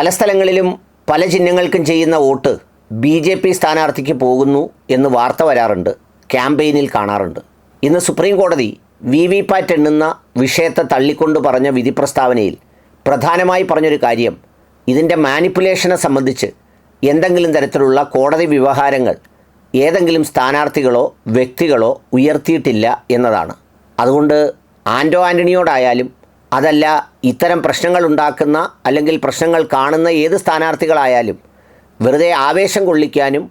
പല സ്ഥലങ്ങളിലും പല ചിഹ്നങ്ങൾക്കും ചെയ്യുന്ന വോട്ട് ബി ജെ പി സ്ഥാനാർത്ഥിക്ക് പോകുന്നു എന്ന് വാർത്ത വരാറുണ്ട് ക്യാമ്പയിനിൽ കാണാറുണ്ട്. ഇന്ന് സുപ്രീം കോടതി വി വി പാറ്റ് എണ്ണുന്ന വിഷയത്തെ തള്ളിക്കൊണ്ട് പറഞ്ഞ വിധി പ്രസ്താവനയിൽ പ്രധാനമായി പറഞ്ഞൊരു കാര്യം ഇതിന്റെ മാനിപ്പുലേഷനെ സംബന്ധിച്ച് എന്തെങ്കിലും തരത്തിലുള്ള കോടതി വ്യവഹാരങ്ങൾ ഏതെങ്കിലും സ്ഥാനാർത്ഥികളോ വ്യക്തികളോ ഉയർത്തിയിട്ടില്ല എന്നതാണ്. അതുകൊണ്ട് ആന്റോ ആന്റണിയോടായാലും അതല്ല ഇത്തരം പ്രശ്നങ്ങൾ ഉണ്ടാക്കുന്ന അല്ലെങ്കിൽ പ്രശ്നങ്ങൾ കാണുന്ന ഏത് സ്ഥാനാർത്ഥികളായാലും വെറുതെ ആവേശം കൊള്ളിക്കാനും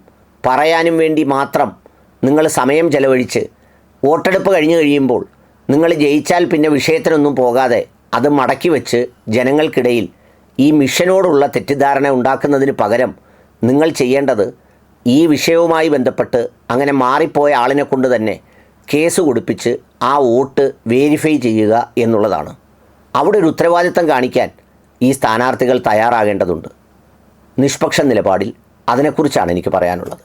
പറയാനും വേണ്ടി മാത്രം നിങ്ങൾ സമയം ചെലവഴിച്ച് വോട്ടെടുപ്പ് കഴിഞ്ഞു കഴിയുമ്പോൾ നിങ്ങൾ ജയിച്ചാൽ പിന്നെ വിഷയത്തിനൊന്നും പോകാതെ അത് മടക്കി വെച്ച് ജനങ്ങൾക്കിടയിൽ ഈ മിഷനോടുള്ള തെറ്റിദ്ധാരണ ഉണ്ടാക്കുന്നതിന് പകരം നിങ്ങൾ ചെയ്യേണ്ടത് ഈ വിഷയവുമായി ബന്ധപ്പെട്ട് അങ്ങനെ മാറിപ്പോയ ആളിനെ കൊണ്ട് തന്നെ കേസ് കൊടുപ്പിച്ച് ആ വോട്ട് വേരിഫൈ ചെയ്യുക എന്നുള്ളതാണ്. അവിടെ ഒരു ഉത്തരവാദിത്തം കാണിക്കാൻ ഈ സ്ഥാനാർത്ഥികൾ തയ്യാറാകേണ്ടതുണ്ട്. നിഷ്പക്ഷ നിലപാടിൽ അതിനെക്കുറിച്ചാണ് എനിക്ക് പറയാനുള്ളത്.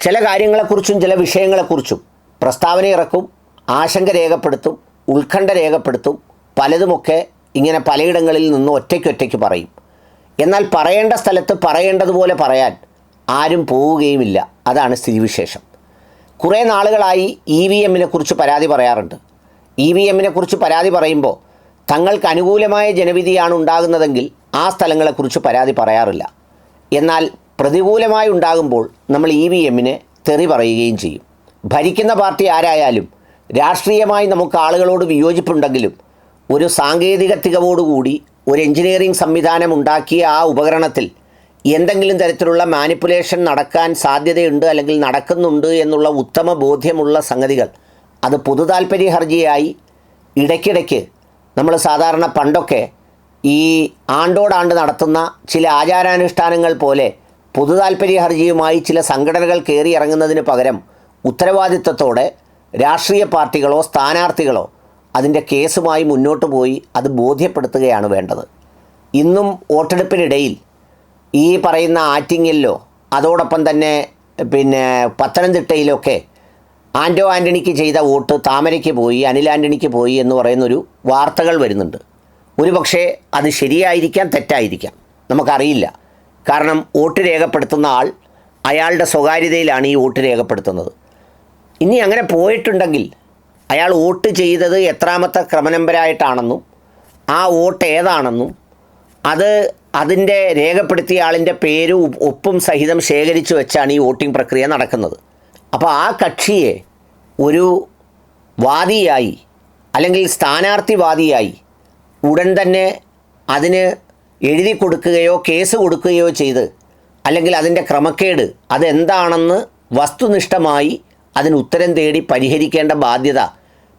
ചില കാര്യങ്ങളെക്കുറിച്ചും ചില വിഷയങ്ങളെക്കുറിച്ചും പ്രസ്താവന ഇറക്കും ആശങ്ക രേഖപ്പെടുത്തും ഉത്കണ്ഠ രേഖപ്പെടുത്തും പലതുമൊക്കെ ഇങ്ങനെ പലയിടങ്ങളിൽ നിന്ന് ഒറ്റയ്ക്കൊറ്റയ്ക്ക് പറയും. എന്നാൽ പറയേണ്ട സ്ഥലത്ത് പറയേണ്ടതുപോലെ പറയാൻ ആരും പോവുകയുമില്ല. അതാണ് സ്ഥിതിവിശേഷം. കുറേ നാളുകളായി ഇ വി എമ്മിനെ കുറിച്ച് പരാതി പറയാറുണ്ട്. ഇ വി എമ്മിനെ കുറിച്ച് പരാതി പറയുമ്പോൾ തങ്ങൾക്ക് അനുകൂലമായ ജനവിധിയാണ് ഉണ്ടാകുന്നതെങ്കിൽ ആ സ്ഥലങ്ങളെക്കുറിച്ച് പരാതി പറയാറില്ല. എന്നാൽ പ്രതികൂലമായി ഉണ്ടാകുമ്പോൾ നമ്മൾ ഇ വി എമ്മിനെ തെറി പറയുകയും ചെയ്യും. ഭരിക്കുന്ന പാർട്ടി ആരായാലും രാഷ്ട്രീയമായി നമുക്ക് ആളുകളോട് വിയോജിപ്പുണ്ടെങ്കിലും ഒരു സാങ്കേതിക തികവോടുകൂടി ഒരു എഞ്ചിനീയറിംഗ് സംവിധാനം ഉണ്ടാക്കിയ ആ ഉപകരണത്തിൽ എന്തെങ്കിലും തരത്തിലുള്ള മാനിപ്പുലേഷൻ നടക്കാൻ സാധ്യതയുണ്ട് അല്ലെങ്കിൽ നടക്കുന്നുണ്ട് എന്നുള്ള ഉത്തമ ബോധ്യമുള്ള സംഗതികൾ അത് പൊതു താൽപ്പര്യ ഹർജിയായി ഇടയ്ക്കിടയ്ക്ക് നമ്മൾ സാധാരണ പണ്ടൊക്കെ ഈ ആണ്ടോടാണ്ട് നടത്തുന്ന ചില ആചാരാനുഷ്ഠാനങ്ങൾ പോലെ പൊതു താൽപ്പര്യ ഹർജിയുമായി ചില സംഘടനകൾ കയറി ഇറങ്ങുന്നതിന് പകരം ഉത്തരവാദിത്വത്തോടെ രാഷ്ട്രീയ പാർട്ടികളോ സ്ഥാനാർത്ഥികളോ അതിന്റെ കേസുമായി മുന്നോട്ട് പോയി അത് ബോധ്യപ്പെടുത്തുകയാണ് വേണ്ടത്. ഇന്നും വോട്ടെടുപ്പിനിടയിൽ ഈ പറയുന്ന ആറ്റിങ്ങലിലോ അതോടൊപ്പം തന്നെ പിന്നെ പത്തനംതിട്ടയിലൊക്കെ ആന്റോ ആന്റണിക്ക് ചെയ്ത വോട്ട് താമരയ്ക്ക് പോയി അനിൽ ആന്റണിക്ക് പോയി എന്ന് പറയുന്നൊരു വാർത്തകൾ വരുന്നുണ്ട്. ഒരു പക്ഷേ അത് ശരിയായിരിക്കാം തെറ്റായിരിക്കാം നമുക്കറിയില്ല. കാരണം വോട്ട് രേഖപ്പെടുത്തുന്ന ആൾ അയാളുടെ സ്വകാര്യതയിലാണ് ഈ വോട്ട് രേഖപ്പെടുത്തുന്നത്. ഇനി അങ്ങനെ പോയിട്ടുണ്ടെങ്കിൽ അയാൾ വോട്ട് ചെയ്തത് എത്രാമത്തെ ക്രമനമ്പരായിട്ടാണെന്നും ആ വോട്ട് ഏതാണെന്നും അത് അതിന്റെ രേഖപ്പെടുത്തിയ ആളിന്റെ പേരും ഒപ്പും സഹിതം ശേഖരിച്ചു വെച്ചാണ് ഈ വോട്ടിംഗ് പ്രക്രിയ നടക്കുന്നത്. അപ്പോൾ ആ കക്ഷിയെ ഒരു വാദിയായി അല്ലെങ്കിൽ സ്ഥാനാർത്ഥിവാദിയായി ഉടൻ തന്നെ അതിന് എഴുതി കൊടുക്കുകയോ കേസ് കൊടുക്കുകയോ ചെയ്ത് അല്ലെങ്കിൽ അതിന്റെ ക്രമക്കേട് അതെന്താണെന്ന് വസ്തുനിഷ്ഠമായി അതിന് ഉത്തരം തേടി പരിഹരിക്കേണ്ട ബാധ്യത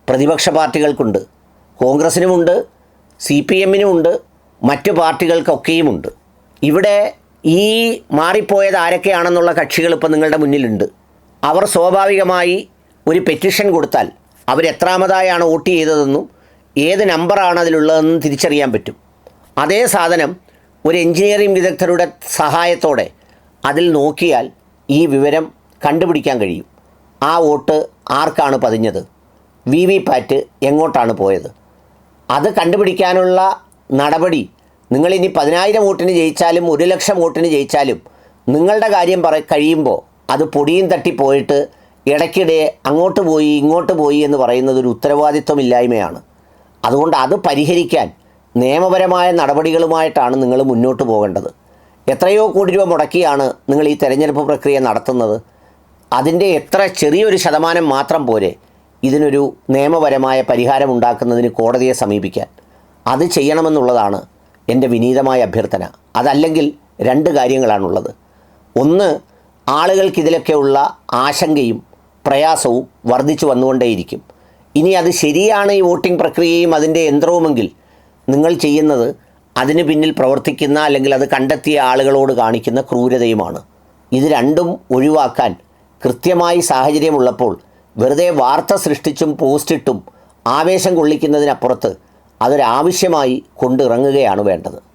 പ്രതിപക്ഷ പാർട്ടികൾക്കുണ്ട്. കോൺഗ്രസിനുമുണ്ട് സി പി എമ്മിനുമുണ്ട് മറ്റു പാർട്ടികൾക്കൊക്കെയുമുണ്ട്. ഇവിടെ ഈ മാറിപ്പോയത് ആരൊക്കെയാണെന്നുള്ള കക്ഷികൾ ഇപ്പോൾ നിങ്ങളുടെ മുന്നിലുണ്ട്. അവർ സ്വാഭാവികമായി ഒരു പെറ്റിഷൻ കൊടുത്താൽ അവരെത്രാമതായാണ് വോട്ട് ചെയ്തതെന്നും ഏത് നമ്പറാണ് അതിലുള്ളതെന്നും തിരിച്ചറിയാൻ പറ്റും. അതേ സാധനം ഒരു എഞ്ചിനീയറിംഗ് വിദഗ്ധരുടെ സഹായത്തോടെ അതിൽ നോക്കിയാൽ ഈ വിവരം കണ്ടുപിടിക്കാൻ കഴിയും. ആ വോട്ട് ആർക്കാണ് പതിഞ്ഞത്? വി വി പാറ്റ് എങ്ങോട്ടാണ് പോയത്? അത് കണ്ടുപിടിക്കാനുള്ള നടപടി. നിങ്ങളിനി പതിനായിരം വോട്ടിന് ജയിച്ചാലും ഒരു ലക്ഷം വോട്ടിന് ജയിച്ചാലും നിങ്ങളുടെ കാര്യം പറ കഴിയുമ്പോൾ അത് പൊടിയും തട്ടിപ്പോയിട്ട് ഇടയ്ക്കിടെ അങ്ങോട്ട് പോയി ഇങ്ങോട്ട് പോയി എന്ന് പറയുന്നത് ഒരു ഉത്തരവാദിത്വമില്ലായ്മയാണ്. അതുകൊണ്ട് അത് പരിഹരിക്കാൻ നിയമപരമായ നടപടികളുമായിട്ടാണ് നിങ്ങൾ മുന്നോട്ട് പോകേണ്ടത്. എത്രയോ കോടി രൂപ മുടക്കിയാണ് നിങ്ങൾ ഈ തെരഞ്ഞെടുപ്പ് പ്രക്രിയ നടത്തുന്നത്. അതിന്റെ എത്ര ചെറിയൊരു ശതമാനം മാത്രം പോരെ ഇതിനൊരു നിയമപരമായ പരിഹാരം ഉണ്ടാക്കുന്നതിന് കോടതിയെ സമീപിക്കാൻ. അത് ചെയ്യണമെന്നുള്ളതാണ് എന്റെ വിനീതമായ അഭ്യർത്ഥന. അതല്ലെങ്കിൽ രണ്ട് കാര്യങ്ങളാണുള്ളത്. ഒന്ന് ആളുകൾക്കിതിലൊക്കെയുള്ള ആശങ്കയും പ്രയാസവും വർദ്ധിച്ചു വന്നുകൊണ്ടേയിരിക്കും. ഇനി അത് ശരിയാണ് ഈ വോട്ടിംഗ് പ്രക്രിയയും അതിന്റെ യന്ത്രവുമെങ്കിൽ നിങ്ങൾ ചെയ്യുന്നത് അതിന് പിന്നിൽ പ്രവർത്തിക്കുന്ന അല്ലെങ്കിൽ അത് കണ്ടെത്തിയ ആളുകളോട് കാണിക്കുന്ന ക്രൂരതയുമാണ്. ഇത് രണ്ടും ഒഴിവാക്കാൻ കൃത്യമായി സാഹചര്യമുള്ളപ്പോൾ വെറുതെ വാർത്ത സൃഷ്ടിച്ചും പോസ്റ്റിട്ടും ആവേശം കൊള്ളിക്കുന്നതിനപ്പുറത്ത് അതൊരാവശ്യമായി കൊണ്ടിറങ്ങുകയാണ് വേണ്ടത്.